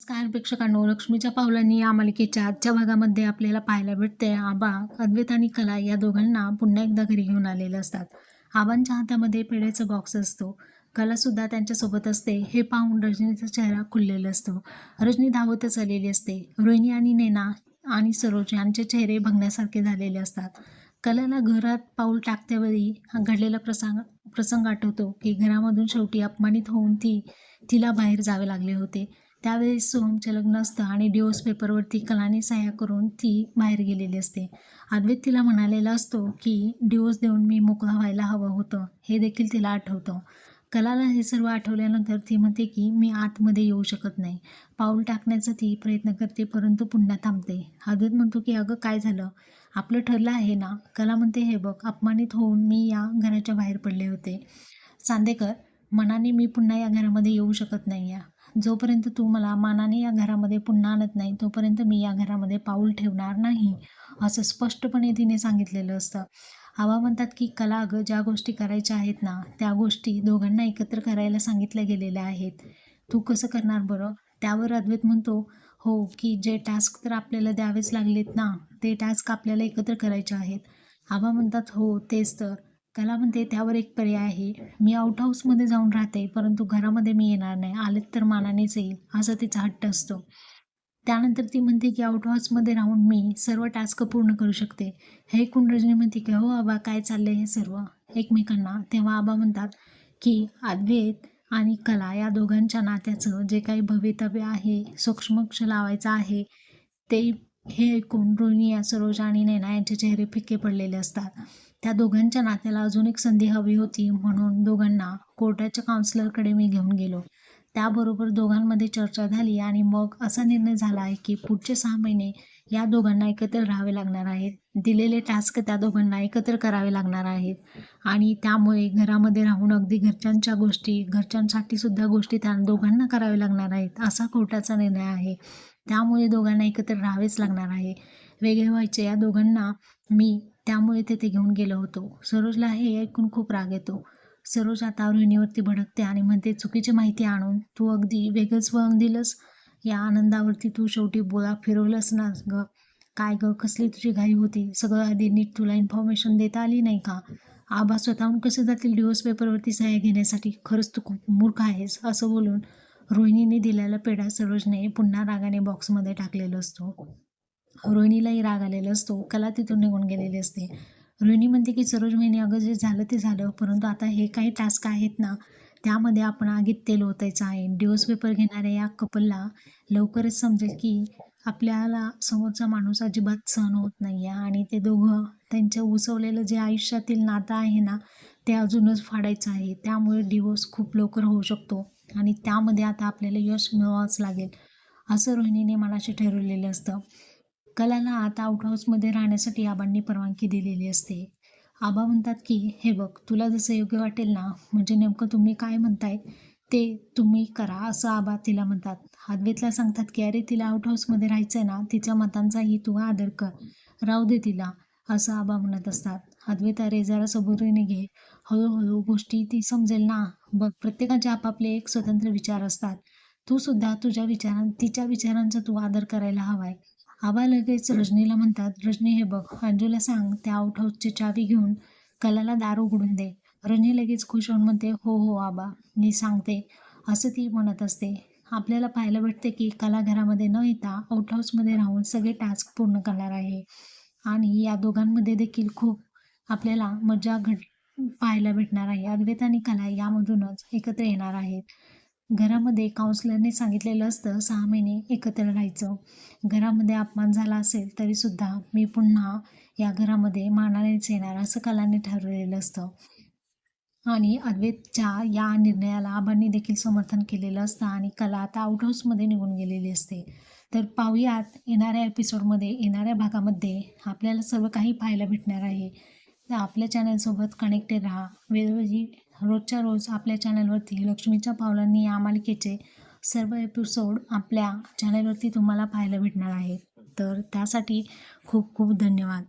नमस्कार प्रेक्षकांनो. लक्ष्मीच्या पावलांनी या मालिकेच्या आजच्या भागामध्ये आपल्याला पाहायला भेटते आबा अद्वैत आणि कला या दोघांना पुन्हा एकदा घरी घेऊन आलेले असतात. आबांच्या हातामध्ये पेढ्याचा बॉक्स असतो. कला सुद्धा त्यांच्यासोबत असते. हे पाहून रजनीचा चेहरा खुललेला असतो. रजनी धावतच आलेली असते. रोहिणी आणि नेना आणि सरोज यांचे चेहरे बघण्यासारखे झालेले असतात. कलाला घरात पाऊल टाकतेवेळी घडलेला प्रसंग प्रसंग आठवतो की घरामधून शेवटी अपमानित होऊन ती तिला बाहेर जावे लागले होते. त्यावेळेस सोहमचे लग्न असतं आणि डिओस पेपरवरती कलाने सह्या करून ती बाहेर गेलेली असते. अद्वैत तिला म्हणालेला असतो की डिओस देऊन मी मोकळा व्हायला हवं होतं. हे देखील तिला आठवतं. कलाला हे सर्व आठवल्यानंतर ती म्हणते की मी आतमध्ये येऊ शकत नाही. पाऊल टाकण्याचा ती प्रयत्न करते परंतु पुन्हा थांबते. अद्वैत म्हणतो की अगं काय झालं? आपलं ठरलं आहे ना? कला म्हणते हे बघ अपमानित होऊन मी या घराच्या बाहेर पडले होते. चांदेकर मनाने मी पुन्हा या घरामध्ये येऊ शकत नाही या. जोपर्यंत तू मला मानाने या घरामध्ये पुन्हा आणत नाही तोपर्यंत मी या घरामध्ये पाऊल ठेवणार नाही असं स्पष्टपणे तिने सांगितलेलं असतं. आवा म्हणतात की कला अगं ज्या गोष्टी करायच्या आहेत ना त्या गोष्टी दोघांना एकत्र करायला सांगितल्या गेलेल्या आहेत. तू कसं करणार बरं? त्यावर अद्वैत म्हणतो हो की जे टास्क तर आपल्याला द्यावेच लागलेत ना ते टास्क आपल्याला एकत्र करायचे आहेत. आबा म्हणतात हो तेच तर. कला म्हणते त्यावर एक पर्याय आहे. मी आउट हाऊसमध्ये जाऊन राहते परंतु घरामध्ये मी येणार नाही. आलेत तर मानानेच येईल असं तिचा हट्ट असतो. त्यानंतर ती म्हणते की आउट हाऊसमध्ये राहून मी सर्व टास्क पूर्ण करू शकते. हे ऐकून रजनी म्हणते की हो आबा काय चाललंय हे सर्व? एकमेकांना तेव्हा आबा म्हणतात की अद्वैत आणि कला या दोघांच्या नात्याचं जे काही भवितव्य आहे सूक्ष्मक्ष लावायचं आहे ते हे ऐकून रोहिणी या सरोज आणि नैना यांचे चेहरे फिक्के पडलेले असतात. त्या दोघांच्या नात्याला अजून एक संधी हवी होती म्हणून दोघांना कोर्टाच्या काउन्सिलरकडे मी घेऊन गेलो. त्याबरोबर दोघांमध्ये चर्चा झाली आणि मग असा निर्णय झाला आहे की पुढचे सहा महिने या दोघांना एकत्र राहावे लागणार आहेत. दिलेले टास्क त्या दोघांना एकत्र करावे लागणार आहेत. आणि त्यामुळे घरामध्ये राहून अगदी घरच्यांच्या गोष्टी घरच्यांसाठी सुद्धा गोष्टी त्या दोघांना करावे लागणार आहेत असा कोर्टाचा निर्णय आहे. त्यामुळे दोघांना एकत्र राहावेच लागणार आहे. वेगळे व्हायचे या दोघांना मी त्यामुळे तेथे घेऊन गेलो होतो. सरोजला हे ऐकून खूप राग येतो. सरोज आता रोहिणीवरती भडकते आणि म्हणते चुकीची माहिती आणून तू अगदी वेगळंच वळण दिलंस. या आनंदावरती तू शेवटी बोला फिरवलंस ना ग. काय ग? कसली तुझी घाई होती? सगळं आधी नीट तुला इन्फॉर्मेशन देता आली नाही का? आबा स्वतःहून कसे जातील डिवोर्स पेपरवरती सह्या घेण्यासाठी? खरंच तू खूप मूर्ख आहेस असं बोलून रोहिणीने दिलेला पेढा सरोजने पुन्हा रागाने बॉक्समध्ये टाकलेला असतो. हो. रोहिणीलाही राग आलेला असतो. कला तिथून निघून गेलेली असते. रोहिणी म्हणते की सरोज महिने अगं जे झालं ते झालं परंतु आता हे काही टास्क आहेत ना त्यामध्ये आपण आगीत तेल ओतायचं आहे. डिवोर्स पेपर घेणाऱ्या या कपलला लवकरच समजेल की आपल्याला समोरचा माणूस अजिबात सहन होत नाही आहे आणि ते दोघं त्यांचं उसवलेलं जे आयुष्यातील नातं आहे ना ते अजूनच फाडायचं आहे. त्यामुळे डिवोर्स खूप लवकर होऊ शकतो आणि त्यामध्ये आता आपल्याला यश मिळवावंच लागेल. असं रोहिणीने मनाशी ठरवलेलं असतं. कलाला आता आउटहाऊसमध्ये राहण्यासाठी आबांनी परवानगी दिलेली असते. आबा म्हणतात की हे बघ तुला जसं योग्य वाटेल ना म्हणजे नेमकं तुम्ही काय म्हणताय ते तुम्ही करा असं आबा तिला म्हणतात. हादवेतला सांगतात की अरे तिला आउटहाऊसमध्ये राहायचं आहे ना तिच्या मतांचाही तू आदर कर राहू दे तिला असं आबा म्हणत असतात. अद्वैत अरे जरा सबुरीने घे हळूहळू गोष्टी ती समजेल ना बघ प्रत्येकाचे आपापले एक स्वतंत्र विचार असतात. तू सुद्धा तुझ्या विचारां तिच्या विचारांचा तू आदर करायला हवाय. आबा लगेच रजनीला म्हणतात रजनी हे बघ अंजूला सांग त्या आउट हाऊसची चावी घेऊन कलाला दार उघडून दे. रजनी लगेच खुश होऊन म्हणते हो हो आबा मी सांगते. असं ती म्हणत असते. आपल्याला पाहायला भेटते की कला घरामध्ये न येता आउट हाऊसमध्ये राहून सगळे टास्क पूर्ण करणार आहे. आणि या दोघांमध्ये देखील खूप आपल्याला मजा घड पाहायला भेटणार आहे. अद्वैत आणि कला यामधूनच एकत्र येणार आहेत. घरामध्ये काउन्सिलरने सांगितलेलं असतं सहा महिने एकत्र राहायचं. घरामध्ये अपमान झाला असेल तरीसुद्धा मी पुन्हा या घरामध्ये मानानेच येणार असं कलाने ठरवलेलं असतं. आणि अद्वैतच्या या निर्णयाला आबांनी देखील समर्थन केलेलं असतं आणि कला आता आउटहाऊसमध्ये निघून गेलेली असते. तर पाहूयात येणाऱ्या एपिसोडमध्ये येणाऱ्या भागामध्ये आपल्याला सर्व काही पाहायला भेटणार आहे. तर आपल्या चॅनलसोबत कनेक्टेड राहा. वेळोवेळी रोजच्या रोज आपल्या चॅनलवरती लक्ष्मीच्या पावलांनी या मालिकेचे सर्व एपिसोड आपल्या चॅनलवरती तुम्हाला पाहायला भेटणार आहे तर त्यासाठी खूप खूप धन्यवाद.